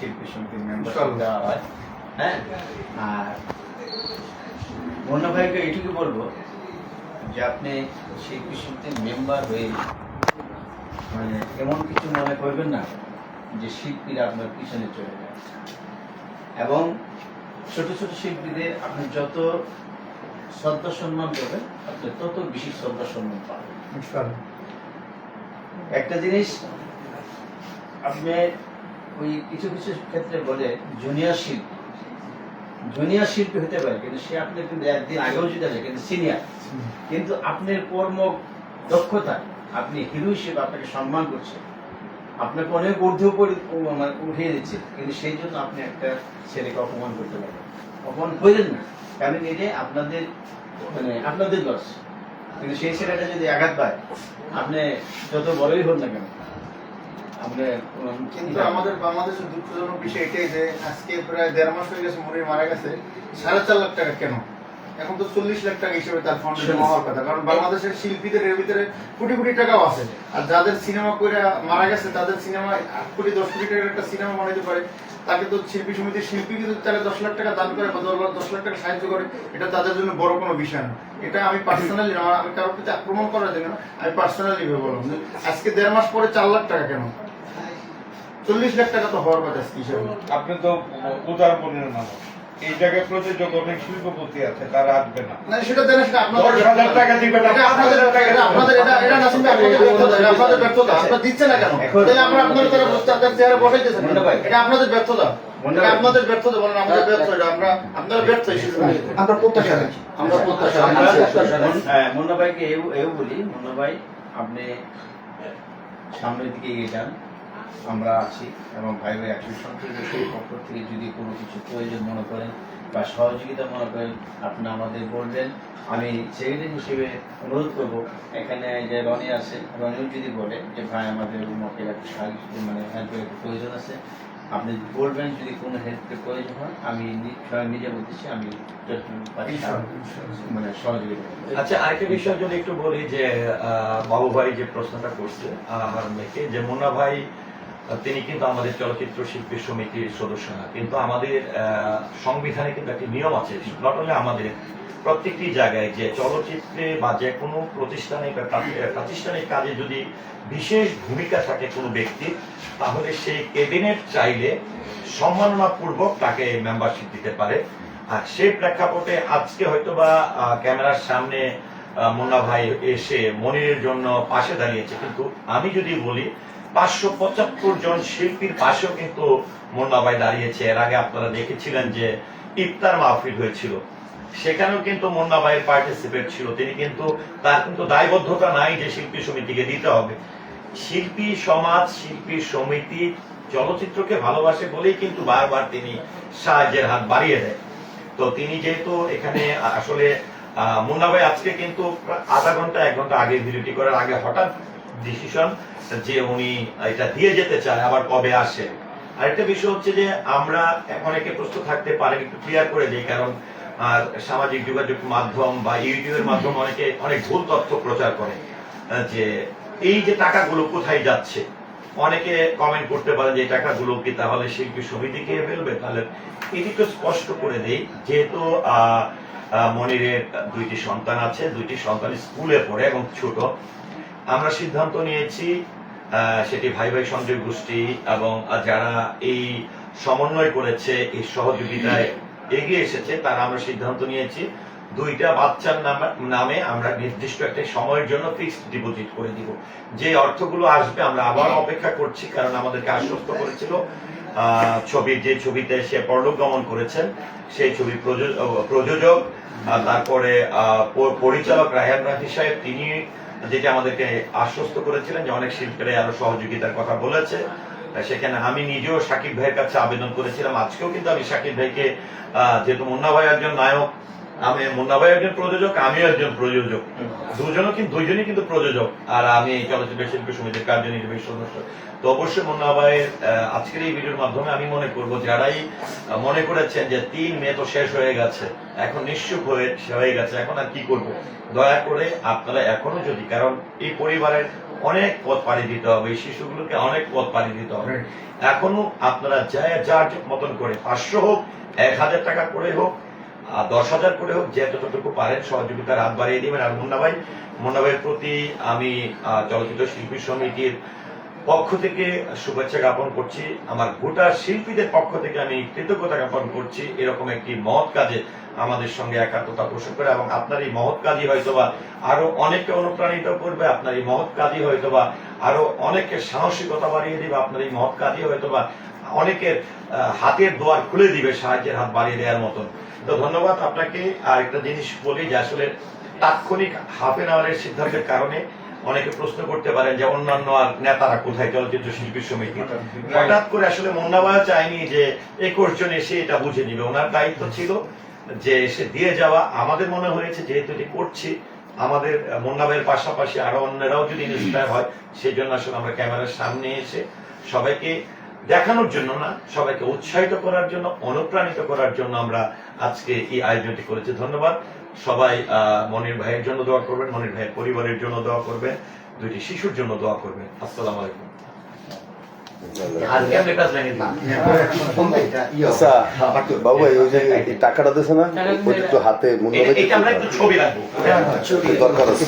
শিল্পী সমিতির মেম্বারশিপ। দেওয়া হয়। হ্যাঁ? আর অন্য ভাইকে এইটুকু বলব যে আপনি শিল্পী সমিতির মেম্বার হয়ে মানে এমন কিছু মনে করবেন না যে শিল্পীরা আপনার পিছনে চলে যায়। এবং ছোট ছোট শিল্পীদের আপনি যত শ্রদ্ধা সম্মান দেবেন আপনি তত বেশি শ্রদ্ধা সম্মান পাবেন। একটা জিনিস আপনি ওই কিছু কিছু ক্ষেত্রে বলে জুনিয়র শিল্পী। জুনিয়র শিল্পী হতে পারে, কিন্তু সে আপনি কিন্তু একদিন আগেও যদি আসে কিন্তু সিনিয়র কিন্তু আপনার কর্ম দক্ষতা, আপনি হিরো হিসেবে আপনাকে সম্মান করছে। আপনাকে অনেক ঊর্ধ্ব মানে উঠিয়ে দিচ্ছে, কিন্তু সেই জন্য আপনি একটা ছেলেকে অপমান করতে পারেন। অপমান করেন না, কারণ এটা আপনাদের মানে আপনাদের লস কিন্তু সেই ছেলেটা যদি আঘাত পায়, আপনি যত বড়ই হন না কেন কিন্তু আমাদের বাংলাদেশের দুঃখজনক বিষয় এটাই যে আজকে প্রায় দেড় মাস হয়ে গেছে মারা গেছে। সাড়ে চার লাখ টাকা কেন? এখন তো চল্লিশ লাখ টাকা হিসেবে তার ফান্ডে জমা হওয়ার কথা। কারণ বাংলাদেশের শিল্পীদের এর ভিতরে কোটি কোটি টাকাও আছে। আর যাদের সিনেমা করে মারা গেছে তাদের সিনেমা আট কোটি দশ কোটি টাকার একটা সিনেমা বানাইতে পারে। তাকে তো শিল্পী সমিতির শিল্পী কিন্তু তাকে দশ লাখ টাকা দান করে বা দশ লাখ- টাকা সাহায্য করে। এটা তাদের জন্য বড় কোনো বিষয় না। এটা আমি পার্সোনালি আমি কারোর প্রতি আক্রমণ করার জন্য আমি পার্সোনালি ভেবে বললাম আজকে দেড় মাস পরে চার লাখ টাকা কেন? চল্লিশ লাখ টাকা তো হওয়ার কথা হিসাবে আপনি তো উদার মনের মানুষ। এই জায়গায় প্রযোজক অনেক শিল্পপতি আছে তারা আসবে না। না সেটা দেন সেটা আপনাদের দশ হাজার টাকা দিবেন, আপনাদের এটা আপনাদের এটা এটা নাসিম ভাই আপনাদের ব্যর্থতা আপনাদের ব্যর্থতা। আপনারা দিচ্ছে না কেন? তাহলে আমরা আপনাদের তারা তাদের চেহারা বসাইতেছেন মুন্না ভাই। এটা আপনাদের ব্যর্থতা। মুন্না এটা ভাই। আপনাদের ব্যর্থতা বলেন আমাদের ব্যর্থ এটা আমরা আপনারা ব্যর্থ আমরা প্রত্যাশা রাখি আমরা প্রত্যাশা রাখি। হ্যাঁ, মুন্না ভাইকে এও এও বলি মুন্না ভাই আপনি সামনের দিকে এগিয়ে যান। আমরা আছি এবং ভাই ভাই একশো সন্ত্রাসের পক্ষ থেকে যদি কোনো কিছু প্রয়োজন মনে করেন বা সহযোগিতা মনে করেন আপনি আমাদের বলবেন। আমি সেক্রেটারি হিসেবে অনুরোধ করব এখানে যে রনি আছে রনিও যদি বলে যে ভাই আমাদের মকের একটু সাহায্য মানে হেল্পের প্রয়োজন আছে। আপনি বলবেন যদি কোনো হেল্পের প্রয়োজন হয় আমি স্বয়ং নিজে বলতেছি আমি পারি মানে সহযোগিতা আচ্ছা আরেকটা বিষয় যদি একটু বলি যে বাবু ভাই যে প্রশ্নটা করছে আমার মেয়েকে যে মোনা ভাই তিনি কিন্তু আমাদের চলচ্চিত্র শিল্পী সমিতির সদস্য না। কিন্তু আমাদের সংবিধানে কিন্তু একটি নিয়ম আছে নট অনলি আমাদের, প্রত্যেকটি জায়গায় যে চলচ্চিত্রে বা যে কোনো প্রতিষ্ঠানে বা প্রা- প্রাতিষ্ঠানিক কাজে যদি বিশেষ ভূমিকা থাকে কোনো ব্যক্তির তাহলে সেই ক্যাবিনেট চাইলে সম্মাননাপূর্বক তাকে মেম্বারশিপ দিতে পারে। আর সেই প্রেক্ষাপটে আজকে হয়তোবা ক্যামেরার সামনে মুন্না ভাই এসে মনিরের জন্য পাশে দাঁড়িয়েছে। কিন্তু আমি যদি বলি পাঁচশো পঁচাত্তর জন শিল্পীর পাশেও কিন্তু মুন্না ভাই দাঁড়িয়েছে। এর আগে আপনারা দেখেছিলেন যে ইফতার মাহফিল হয়েছিল। সেখানেও কিন্তু মুন্না ভাইয়ের পার্টিসিপেট ছিল। তিনি কিন্তু তার কিন্তু দায়বদ্ধতা নাই যে শিল্পী সমিতিকে দিতে হবে। শিল্পী সমাজ, শিল্পী সমিতি চলচ্চিত্রকে ভালোবাসে বলেই কিন্তু বারবার তিনি সাহায্যের হাত বাড়িয়ে দেয়। তো তিনি যেহেতু এখানে আসলে মুন্না ভাই আজকে কিন্তু আধা ঘণ্টা, এক ঘণ্টা আগে ভিডিওটি করার আগে হঠাৎ ডিসিশন যে উনি এটা দিয়ে যেতে চায়, আবার কবে আসে। আরেকটা বিষয় হচ্ছে যে আমরা অনেকে প্রস্তুত থাকতে পারে, একটু ক্লিয়ার করে দিই, কারণ সামাজিক যোগাযোগ মাধ্যম বা ইউটিউবের মাধ্যমে অনেকে অনেক ভুল তথ্য প্রচার করে যে এই যে টাকাগুলো কোথায় যাচ্ছে। অনেকে কমেন্ট করতে পারে যে টাকাগুলো কি তাহলে শিল্পী সমিতি খেয়ে ফেলবে? তাহলে এটি একটু স্পষ্ট করে দেই, যেহেতু মনিরের দুইটি সন্তান আছে, দুইটি সন্তান স্কুলে পড়ে এবং ছোট আমরা সিদ্ধান্ত নিয়েছি সেটি ভাই ভাই সঞ্জয় গোষ্ঠী এবং যারা এই সমন্বয় করেছে, এই সহযোগিতায় এগিয়ে এসেছে, তারা আমরা সিদ্ধান্ত নিয়েছি, দুইটা বাচ্চার নামে- আমরা নির্দিষ্ট একটা সময়ের জন্য ফিক্সড ডিপোজিট করে দিব। যে অর্থগুলো আসবে আমরা আবার অপেক্ষা করছি, কারণ আমাদেরকে আশ্বস্ত করেছিল ছবির যে ছবিতে সে পরলোক গমন করেছেন, সেই ছবি প্রযোজ- প্রযোজক তারপরে পরিচালক রায়হান রাফি সাহেব, তিনি যেটা আমাদেরকে আশ্বস্ত করেছিলেন যে অনেক শিল্পীরা আরও সহযোগিতার কথা বলেছে। সেখানে আমি নিজেও সাকিব ভাইয়ের কাছে আবেদন করেছিলাম। আজকেও কিন্তু আমি সাকিব ভাইকে যেহেতু মুন্না ভাই একজন নায়ক আমি মুন্না ভাই একজন প্রযোজক আমিও একজন প্রযোজক। দুজনও কিন্তু দুইজনই কিন্তু প্রযোজক। আর আমি এই চলচ্চিত্র শিল্পী সমিতির কার্যনির্বাহী সদস্য। তো অবশ্যই মুন্না ভাইয়ের আজকের এই ভিডিওর মাধ্যমে আমি মনে করব যারাই মনে করেছেন যে তিন মে তো শেষ হয়ে গেছে এখন নিশ্চুপ হয়ে হয়ে গেছে এখন আর কি করব? দয়া করে আপনারা এখনও যদি কারণ এই পরিবারের অনেক পথ পাড়ি দিতে হবে এই শিশুগুলোকে অনেক পথ পাড়ি দিতে হবে। এখনও আপনারা যা যার মতন করে পাঁচশো হোক এক হাজার টাকা করে হোক দশ হাজার করে হোক যতটুকু পারেন সহযোগিতার হাত বাড়িয়ে দিবেন। আর মুন্না ভাই, মুন্না ভাইয়ের প্রতি আমি চলচ্চিত্র শিল্পী সমিতির পক্ষ থেকে শুভেচ্ছা জ্ঞাপন করছি। আমার গোটা শিল্পীদের পক্ষ থেকে আমি কৃতজ্ঞতা জ্ঞাপন করছি। এরকম একটি মহৎ কাজে আমাদের সঙ্গে একাত্মতা পোষণ করে এবং আপনার এই মহৎ কাজই হয়তোবা আরও অনেককে অনুপ্রাণিত করবে, আপনার এই মহৎ কাজই হয়তোবা আরও অনেকের সাহসিকতা বাড়িয়ে দিবে, আপনার এই মহৎ কাজই হয়তোবা অনেকের হাতের দোয়ার খুলে দিবে, সাহায্যের হাত বাড়িয়ে দেওয়ার মতন। তো ধন্যবাদ আপনাকে। আর একটা জিনিস বলি যে আসলে তাৎক্ষণিক হাফ এন আওয়ারের সিদ্ধান্তের কারণে অনেকে প্রশ্ন করতে পারেন যে অন্যান্য আর নেতারা কোথায় চলচ্চিত্র শিল্পী সমিতি হঠাৎ করে। আসলে মুন্নাবায়া চায়নি যে একুশ জন এসে এটা বুঝে নিবে। ওনার দায়িত্ব ছিল যে এসে দিয়ে যাওয়া। আমাদের মনে হয়েছে যেহেতু এটি করছি আমাদের মুন্নাবাইয়ের পাশাপাশি আরও অন্যরাও যদি ইন্সপায়ার হয় সেই জন্য আসলে আমরা ক্যামেরার সামনে এসে সবাইকে দেখানোর জন্য না সবাইকে উৎসাহিত করার জন্য অনুপ্রাণিত করার জন্য আমরা আজকে এই আয়োজনটি করেছি। ধন্যবাদ। সবাই মনির ভাইয়ের জন্য দোয়া করবেন মনির ভাইয়ের পরিবারের জন্য দোয়া করবেন দুইটি শিশুর জন্য দোয়া করবেন। আসসালামু আলাইকুম। কেমনে কাজ লাগিয়ে দিন আচ্ছা বাবু ওই যে টাকাটা দিয়েছে না একটু হাতে মনে এটা আমরা একটু ছবি রাখব। দরকার আছে।